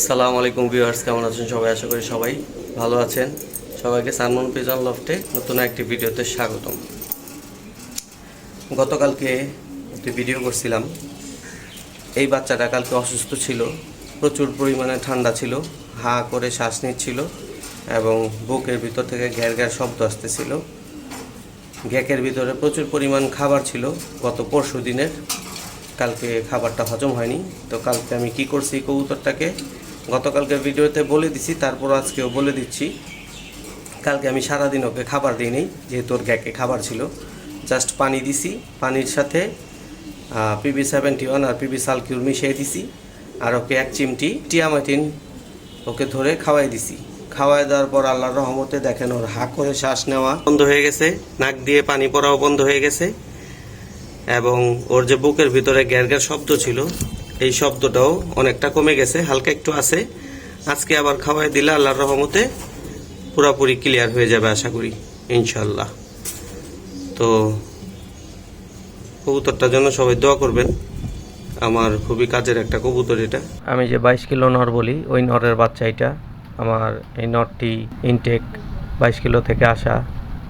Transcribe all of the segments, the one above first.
সালাম আলাইকুম ভিউয়ার্স, কেমন আছেন সবাই? আশা করি সবাই ভালো আছেন। সবাইকে সানমন পিজন লফটে নতুন একটি ভিডিওতে স্বাগতম। গতকালকে একটি ভিডিও করছিলাম। এই বাচ্চাটা কালকে অসুস্থ ছিল, প্রচুর পরিমাণে ঠান্ডা ছিল, হা করে শ্বাস নিচ্ছিল এবং বুকের ভিতর থেকে ঘ্যার ঘ্যার শব্দ আসতেছিল। গ্যাকের ভিতরে প্রচুর পরিমাণ খাবার ছিল। গত পরশু দিনের কালকে খাবারটা হজম হয়নি। তো কালকে আমি কি করছি কবুতরটাকে গতকালকে ভিডিওতে বলে দিছি, তারপর আজকেও বলে দিচ্ছি। কালকে আমি সারাদিন ওকে খাবার দিইনি যেহেতু ওর গ্যাকে খাবার ছিল। জাস্ট পানি দিছি, পানির সাথে পিবি সেভেন্টি ওয়ান আর পিবি সালকিউর মিশিয়ে দিছি। আর ওকে এক চিমটি টিয়ামাটিন ওকে ধরে খাওয়াই দিছি। খাওয়াই দেওয়ার পর আল্লাহর রহমতে দেখেন ওর হা করে শ্বাস নেওয়া বন্ধ হয়ে গেছে, নাক দিয়ে পানি পড়াও বন্ধ হয়ে গেছে। এবং ওর যে বুকের ভিতরে গ্যার গ্যার শব্দ ছিল এই শব্দটাও অনেকটা কমে গেছে, হালকা একটু আছে। আজকে আবার খাওয়াই দিলে আল্লাহর রহমতে পুরাপুরি ক্লিয়ার হয়ে যাবে আশা করি ইনশাল্লাহ তো কবুতরটার জন্য সবাই দোয়া করবেন, আমার খুবই কাজের একটা কবুতর এটা। আমি যে বাইশ কিলো নর বলি, ওই নরের বাচ্চা এটা। আমার এই নরটি ইনটেক বাইশ কিলো থেকে আসা,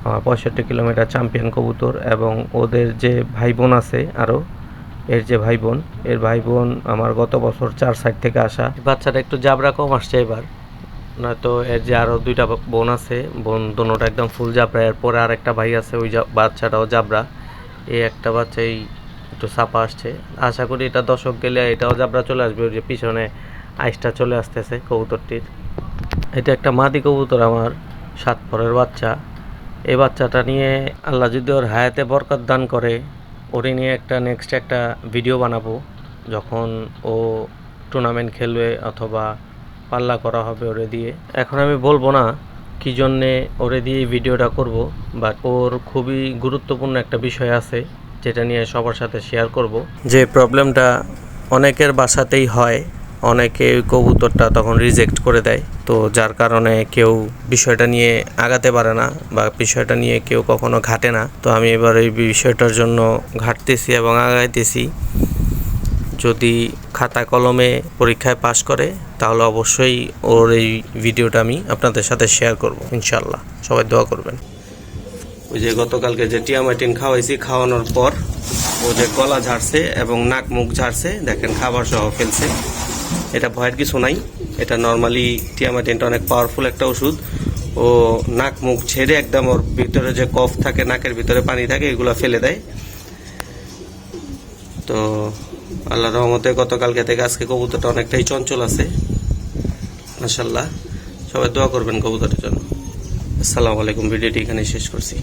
আমার পঁয়ষট্টি কিলোমিটার চ্যাম্পিয়ন কবুতর এবং ওদের যে ভাই বোন আছে আরও এর যে ভাই বোন, এর ভাই বোন আমার গত বছর চার সাইড থেকে আসা। বাচ্চাটা একটু জাবরা কম আসছে এবার। নয়তো এর যে আরও দুইটা বোন আছে, বোন দোনোটা একদম ফুল জাবরা, এরপরে আর একটা ভাই আছে, ওই বাচ্চাটাও জাবরা। এই একটা বাচ্চাই একটু চাপা আসছে। আশা করি এটা দশক গেলে এটাও জাবরা চলে আসবে, ওই যে পিছনে আইসটা চলে আসতেছে কবুতরটির। এটা একটা মাদি কবুতর আমার সাত পরের বাচ্চা। এই বাচ্চাটা নিয়ে আল্লাহ যদি ওর হায়াতে বরকত দান করে ওরে নিয়ে একটা নেক্সট একটা ভিডিও বানাবো, যখন ও টুর্নামেন্ট খেলবে অথবা পাল্লা করা হবে ওরে দিয়ে। এখন আমি বলব না কি জন্যে ওরে দিয়ে ভিডিওটা করব বাট ওর খুবই গুরুত্বপূর্ণ একটা বিষয় আছে, যেটা নিয়ে সবার সাথে শেয়ার করব। যে প্রবলেমটা অনেকের বাসাতেই হয় অনেকে কবুতরটা তখন রিজেক্ট করে দেয়। তো যার কারণে কেউ বিষয়টা নিয়ে আগাতে পারে না বা বিষয়টা নিয়ে কেউ কখনো ঘাটে না। তো আমি এবার এই বিষয়টার জন্য ঘাটতেছি এবং আগাইতেছি। যদি খাতা কলমে পরীক্ষায় পাশ করে, তাহলে অবশ্যই ওর এই ভিডিওটা আমি আপনাদের সাথে শেয়ার করব ইনশাল্লাহ সবাই দোয়া করবেন। ওই যে গতকালকে যে টিয়ামাটিন খাওয়াইছি, খাওয়ানোর পর ও যে গলা ঝাড়ছে এবং নাক মুখ ঝাড়ছে, দেখেন খাবার সহ ফেলছে। এটা ভয়ের কিছু নাই। এটা নর্মালি টিয়ামাটিনটা অনেক পাওয়ারফুল একটা ওষুধ। ও নাক মুখ ছেড়ে একদম ওর ভিতরে যে কফ থাকে, নাকের ভিতরে পানি থাকে, এগুলো ফেলে দেয়। তো আল্লাহ রহমতে গতকালকে থেকে আজকে কবুতরটা অনেকটাই চঞ্চল আছে। মাসাল্লাহ সবাই দোয়া করবেন কবুতরের জন্য। আসসালামু আলাইকুম, ভিডিওটি এখানে শেষ করছি।